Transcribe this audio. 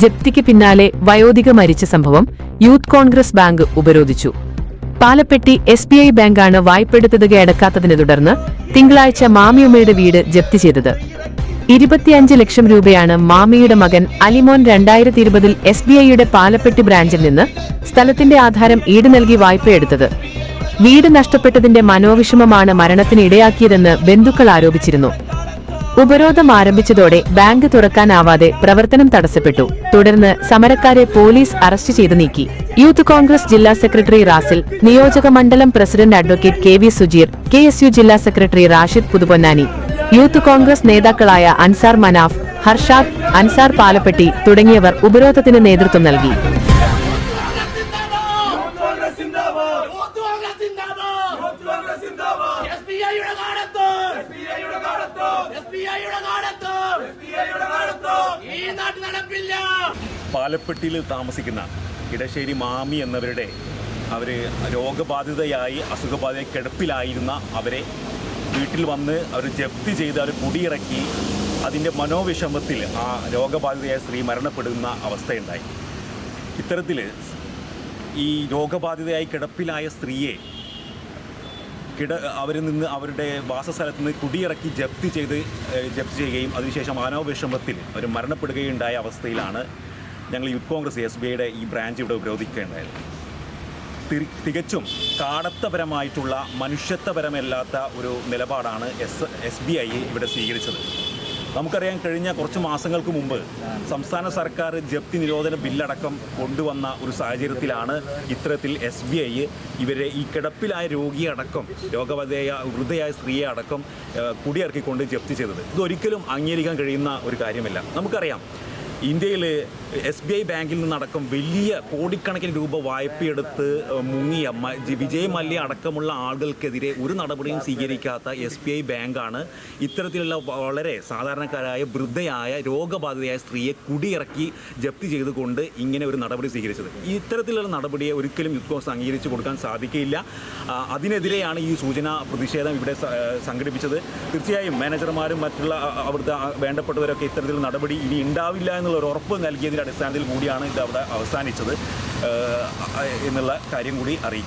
ജപ്തിക്ക് പിന്നാലെ വയോധിക മരിച്ച സംഭവം യൂത്ത് കോൺഗ്രസ് ബാങ്ക് ഉപരോധിച്ചു. പാലപ്പെട്ടി എസ് ബി ഐ ബാങ്കാണ് വായ്പെടുത്തുക അടക്കാത്തതിനെ തുടർന്ന് തിങ്കളാഴ്ച മാമിയുമ്മയുടെ വീട് ജപ്തി ചെയ്തത്. ഇരുപത്തിയഞ്ച് ലക്ഷം രൂപയാണ് മാമിയുടെ മകൻ അലിമോൻ രണ്ടായിരത്തി ഇരുപതിൽ എസ് ബി ഐയുടെ പാലപ്പെട്ടി ബ്രാഞ്ചിൽ നിന്ന് സ്ഥലത്തിന്റെ ആധാരം ഈട് നൽകി വായ്പയെടുത്തത് വീട് നഷ്ടപ്പെട്ടതിന്റെ മനോവിഷമമാണ് മരണത്തിന് ഇടയാക്കിയതെന്ന് ബന്ധുക്കൾ ആരോപിച്ചിരുന്നു. ഉപരോധം ആരംഭിച്ചതോടെ ബാങ്ക് തുറക്കാനാവാതെ പ്രവർത്തനം തടസ്സപ്പെട്ടു. തുടർന്ന് സമരക്കാരെ പോലീസ് അറസ്റ്റ് ചെയ്ത് നീക്കി. യൂത്ത് കോൺഗ്രസ് ജില്ലാ സെക്രട്ടറി റാസിൽ നിയോജക മണ്ഡലം president advocate K V Sujeer K S U ജില്ലാ secretary Rashid Puthuponnani youth Congress നേതാക്കളായ അൻസാർ മനാഫ് ഹർഷാദ് അൻസാർ പാലപ്പെട്ടി തുടങ്ങിയവർ ഉപരോധത്തിന് നേതൃത്വം നൽകി Congress zindabad youth Congress zindabad youth Congress zindabad S B ഐയുടെ കാലത്ത് എസ്ബിഐയുടെ കാലത്തോ എസ് ബി ഐയുടെ കാലത്ത് എസ്ബിഐയുടെ കാലത്തോ ഈ നാട്ടിൽ നടപ്പില്ല പാലപ്പെട്ടിയിൽ താമസിക്കുന്ന ഇടശ്ശേരി മാമി എന്നവരുടെ അവർ രോഗബാധിതയായി അസുഖബാധിത കിടപ്പിലായിരുന്ന അവരെ വീട്ടിൽ വന്ന് അവർ ജപ്തി ചെയ്ത് അവർ കുടിയിറക്കി. അതിന്റെ മനോവിഷമത്തിൽ ആ രോഗബാധിതയായ സ്ത്രീ മരണപ്പെടുന്ന അവസ്ഥയുണ്ടായി. ഇത്തരത്തിൽ ഈ രോഗബാധിതയായി കിടപ്പിലായ സ്ത്രീയെ കിട അവരിൽ നിന്ന് അവരുടെ വാസസ്ഥലത്ത് നിന്ന് കുടിയിറക്കി ജപ്തി ചെയ്ത് ജപ്തി ചെയ്യുകയും അതിനുശേഷം മാനവവിഷമത്തിൽ അവർ മരണപ്പെടുകയുണ്ടായ അവസ്ഥയിലാണ് ഞങ്ങൾ യൂത്ത് കോൺഗ്രസ് എസ് ബി ഐയുടെ ഈ ബ്രാഞ്ച് ഇവിടെ ഉപരോധിക്കുകയുണ്ടായത് തികച്ചും കാടത്തപരമായിട്ടുള്ള മനുഷ്യത്വപരമല്ലാത്ത ഒരു നിലപാടാണ് എസ് എസ് ബി ഐ ഇവിടെ സ്വീകരിച്ചത്. നമുക്കറിയാം കഴിഞ്ഞ കുറച്ച് മാസങ്ങൾക്ക് മുമ്പ് സംസ്ഥാന സർക്കാർ ജപ്തി നിരോധന ബില്ലടക്കം കൊണ്ടുവന്ന ഒരു സാഹചര്യത്തിലാണ് ഇത്തരത്തിൽ എസ് ബി ഐ ഇവരെ ഈ കിടപ്പിലായ രോഗിയെ അടക്കം രോഗവതയായ വൃദ്ധയായ സ്ത്രീയെ അടക്കം കുടിയിറക്കിക്കൊണ്ട് ജപ്തി ചെയ്തത്. ഇതൊരിക്കലും അംഗീകരിക്കാൻ കഴിയുന്ന ഒരു കാര്യമല്ല. നമുക്കറിയാം ഇന്ത്യയിൽ എസ് ബി ഐ ബാങ്കിൽ നിന്നടക്കം വലിയ കോടിക്കണക്കിന് രൂപ വായ്പയെടുത്ത് മുങ്ങിയ വിജയ് മല്യ അടക്കമുള്ള ആളുകൾക്കെതിരെ ഒരു നടപടിയും സ്വീകരിക്കാത്ത എസ് ബി ഐ ബാങ്കാണ് ഇത്തരത്തിലുള്ള വളരെ സാധാരണക്കാരായ വൃദ്ധയായ രോഗബാധിതയായ സ്ത്രീയെ കുടിയിറക്കി ജപ്തി ചെയ്തുകൊണ്ട് ഇങ്ങനെ ഒരു നടപടി സ്വീകരിച്ചത്. ഇത്തരത്തിലുള്ള നടപടിയെ ഒരിക്കലും യൂത്ത് അംഗീകരിച്ചു കൊടുക്കാൻ സാധിക്കില്ല അതിനെതിരെയാണ് ഈ സൂചന പ്രതിഷേധം ഇവിടെ സംഘടിപ്പിച്ചത്. തീർച്ചയായും മാനേജർമാരും മറ്റുള്ള അവിടുത്തെ വേണ്ടപ്പെട്ടവരൊക്കെ ഇത്തരത്തിലുള്ള നടപടി ഇനി ഉണ്ടാവില്ല എന്നുള്ള ഒരു ഉറപ്പ് നൽകിയതിന്റെ അടിസ്ഥാനത്തിൽ കൂടിയാണ് ഇത് അവിടെ അവസാനിച്ചത്. എന്നുള്ള കാര്യം കൂടി അറിയിക്കും.